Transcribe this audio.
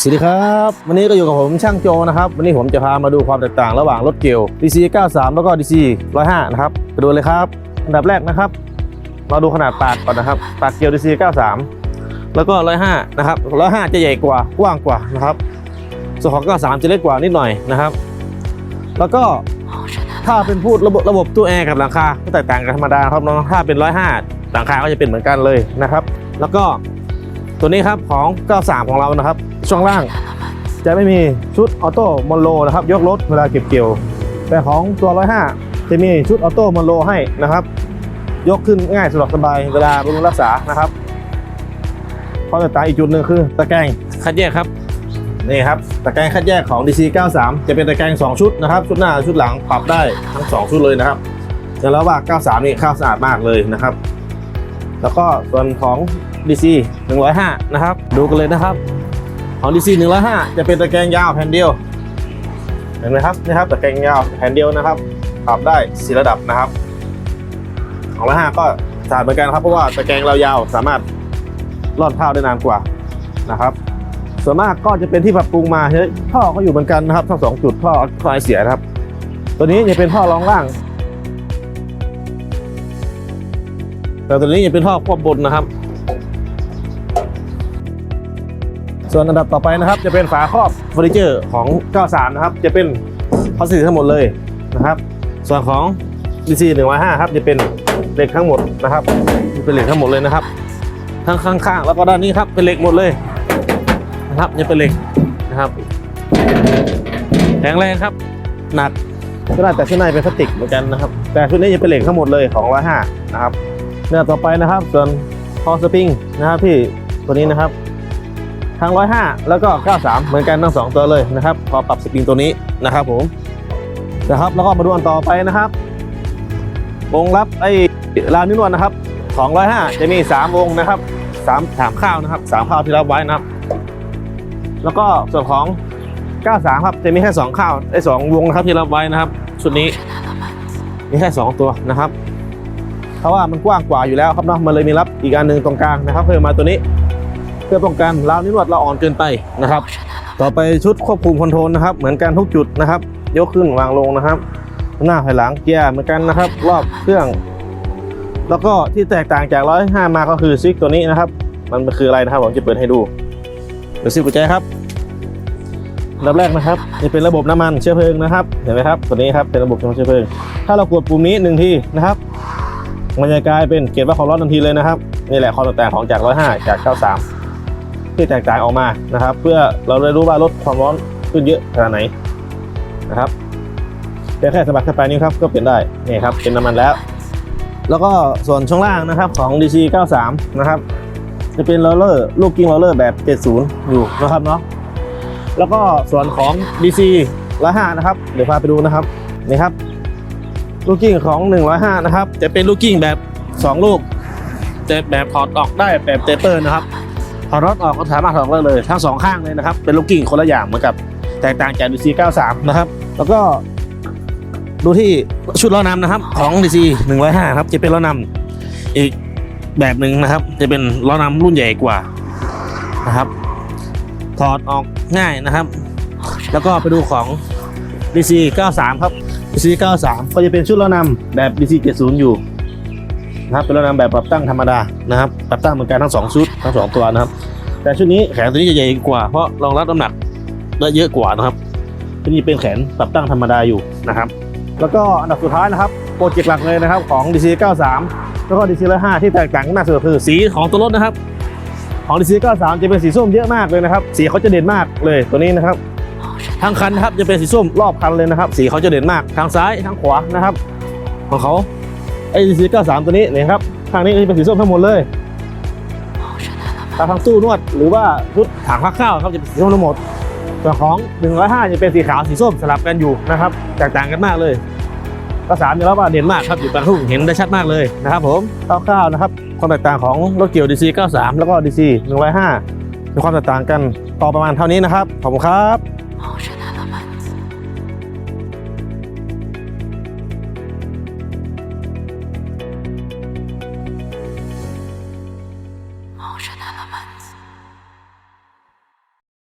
สวัสดีครับ วันนี้ก็อยู่กับผมช่างโจนะครับ วันนี้ผมจะพามาดูความแตกต่างระหว่างรถเกียว DC 93 แล้วก็ DC 105 นะครับไปดูเลยครับ อันดับแรกนะครับ มาดูขนาดปากก่อนนะครับ ปากเกียว DC 93 แล้วก็ 105 นะครับ 105 จะใหญ่กว่ากว้างกว่านะครับ ส่วนของ 93 จะเล็กกว่านิดหน่อยนะครับ แล้วก็ถ้าเป็นพูดระบบระบบตู้แอร์กับหลังคาก็แตกต่างกันธรรมดาครับน้องถ้าเป็น 105 หลังคาก็จะเป็นเหมือนกันเลยนะครับ แล้วก็ ตัวนี้ครับของ 93 ของเรานะครับ ช่วงล่าง จะไม่มีชุดออโต้มอนโลนะครับ ยกรถเวลาเก็บเกี่ยว แต่ของตัว 105 จะมีชุดออโต้มอนโลให้นะครับ ยกขึ้นง่ายสะดวกสบายเวลาบำรุงรักษานะครับข้อแตกต่างอีกจุดหนึ่งคือตะแกรงคัดแยกครับนี่ครับตะแกรงคัดแยกของ DC 93 จะเป็นตะแกรง2 ชุดนะครับ ชุดหน้าชุดหลังปรับได้ทั้ง 2 ชุดเลยนะครับอย่างแล้วว่า 93 นี่ข้าวสะอาดมากเลยนะครับ แล้วก็ส่วนของ DC 105นะครับ ดูกันเลยนะครับ ของ DC 105จะเป็นตะแกรงยาวแผ่นเดียวเห็นไหมครับนี่ครับตะแกรงยาวแผ่นเดียวนะครับปรับได้สีระดับนะครับของ105ก็สะอาดเหมือนกันครับเพราะว่าตะแกรงเรายาวสามารถรอดข้าวได้นานกว่านะครับ ส่วนมากก็จะเป็นที่ปรับปรุงมาเฮ้ยท่อก็อยู่เหมือนกันนะครับ ทั้งสองจุดท่อท่อไอเสียนะครับ ตัวนี้จะเป็นท่อรองล่างแต่ตัวนี้จะเป็นท่อควบบนนะครับ ส่วนอันดับต่อไปนะครับ จะเป็นฝาครอบเฟอร์นิเจอร์ของ 93 นะครับ จะเป็นพลาสติกทั้งหมดเลยนะครับ ส่วนของ DC 105ครับจะเป็นเหล็กทั้งหมดนะครับ เป็นเหล็กทั้งหมดเลยนะครับ ทั้งข้างๆ แล้วก็ด้านนี้ครับเป็นเหล็กหมดเลยนะครับจะเป็นเหล็กนะครับแข็งแรงครับ หนักก็ได้แต่ชุดในเป็นพลาสติกเหมือนกันนะครับ แต่ชุดนี้จะเป็นเหล็กทั้งหมดเลยของ105นะครับเนี่ยต่อไปนะครับ ส่วนคอสปริงนะครับที่ตัวนี้นะครับ ทั้ง 105 แล้วก็ 93 เหมือนกันทั้ง 2 ตัวเลยนะครับ พอปรับสปริงตัวนี้นะครับผมนะครับแล้วก็มาดูอันต่อไปนะครับวงรับไอ้ราวนิ้วนวลนะครับของ105 จะมี 3 วงนะครับ3 3ข้าวนะครับ3ข้าวที่รับไว้นะครับ แล้วก็ส่วนของ 93 ครับจะมีแค่2ข้าวไอ้2วงนะครับที่รับไว้นะครับชุดนี้มีแค่ 2 ตัวนะครับเพราะว่ามันกว้างกว่าอยู่แล้วครับเนาะมันเลยมีรับอีกอันหนึ่งตรงกลางนะครับเพิ่มมาตัวนี้ เพื่อป้องกันราวนิ้วนวดเราอ่อนเกินไปนะครับ ต่อไปชุดควบคุมคอนโทรลนะครับ เหมือนกันทุกจุดนะครับ ยกขึ้นวางลงนะครับ หน้าภายหลังเกียร์เหมือนกันนะครับ รอบเครื่อง แล้วก็ที่แตกต่างจาก105มาก็คือซิกตัวนี้นะครับ มันคืออะไรนะครับผมจะเปิดให้ดูเดี๋ยวซิกกุญแจครับอันดับแรกนะครับจะเป็นระบบน้ำมันเชื้อเพลิงนะครับเห็นไหมครับตัวนี้ครับเป็นระบบน้ำมันเชื้อเพลิง ถ้าเรากดปุ่มนี้หนึ่งทีนะครับมันจะกลายเป็นเกจว่าความร้อนทันทีเลยนะครับนี่แหละความแตกต่างของจาก 105 จาก 93 ที่แตกต่างออกมานะครับ เพื่อเราได้รู้ว่าลดความร้อนขึ้นเยอะขนาดไหนนะครับเพียงแค่สะบัดเข้าไปนิ้ครับก็เปลี่ยนได้นี่ครับเป็นน้ำมันแล้ว แล้วก็ส่วนช่วงล่างนะครับของ DC 93 นะครับ จะเป็นโรลเลอร์ลูกกิ้งโรลเลอร์แบบ 70 อยู่นะครับเนาะแล้วก็ส่วนของ DC 105 นะครับ เดี๋ยวพาไปดูนะครับนี่ครับลูกกิ้งของ 105 นะครับ จะเป็นลูกกิ้งแบบ 2 ลูกจะแบบถอดออกได้แบบเตเปอร์นะครับ ถอดรถออกก็สามารถถอดได้เลยทั้งสองข้างเลยนะครับ เป็นลูกกิ้งคนละอย่างเหมือนกับ แตกต่างจาก DC 93 นะครับ แล้วก็ดูที่ชุดล้อนำนะครับ ของ DC 105 ครับจะเป็นล้อนำอีกแบบหนึ่งนะครับ จะเป็นล้อนำรุ่นใหญ่กว่านะครับ ถอดออกง่ายนะครับ แล้วก็ไปดูของ DC 93 ครับ DC 93 ก็จะเป็นชุดล้อนำแบบ DC 70 อยู่ นะครับเป็นล้อนำแบบปรับตั้งธรรมดานะครับปรับตั้งเหมือนกันทั้งสองชุดทั้งสองตัวนะครับ แต่ชุดนี้แขนตัวนี้จะใหญ่กว่าเพราะรองรับน้ำหนักได้เยอะกว่านะครับชุดนี้เป็นแขนปรับตั้งธรรมดาอยู่นะครับ แล้วก็อันดับสุดท้ายนะครับโปรเจกต์หลักเลยนะครับของ DC 93 แล้วก็ DC 105ที่แตกต่างกันมากสุดคือสีของตัวรถนะครับ ของ DC 93 จะเป็นสีส้มเยอะมากเลยนะครับ สีเขาจะเด่นมากเลยตัวนี้นะครับทางคันนะครับจะเป็นสีส้มรอบคันเลยนะครับ สีเขาจะเด่นมากทางซ้ายทางขวานะครับ ของเขา ไอ้สี93ตัวนี้เนี่ยครับทางนี้ก็จะเป็นสีส้มทั้งหมดเลยทาทางตู้นวดหรือว่าชุดถังพักข้าวครับจะเป็นสีส้มทั้งหมดส่วนของ 105จะเป็นสีขาวสีส้มสลับกันอยู่นะครับแตกต่างกันมากเลยก็สามอยู่แล้วว่าเด่นมากครับอยู่กลางทุ่งเห็นได้ชัดมากเลยนะครับผมคร่าวๆนะครับความแตกต่างของรถเกี่ยว DC 93 แล้วก็ DC 105มีความแตกต่างกันต่อประมาณเท่านี้นะครับขอบคุณครับ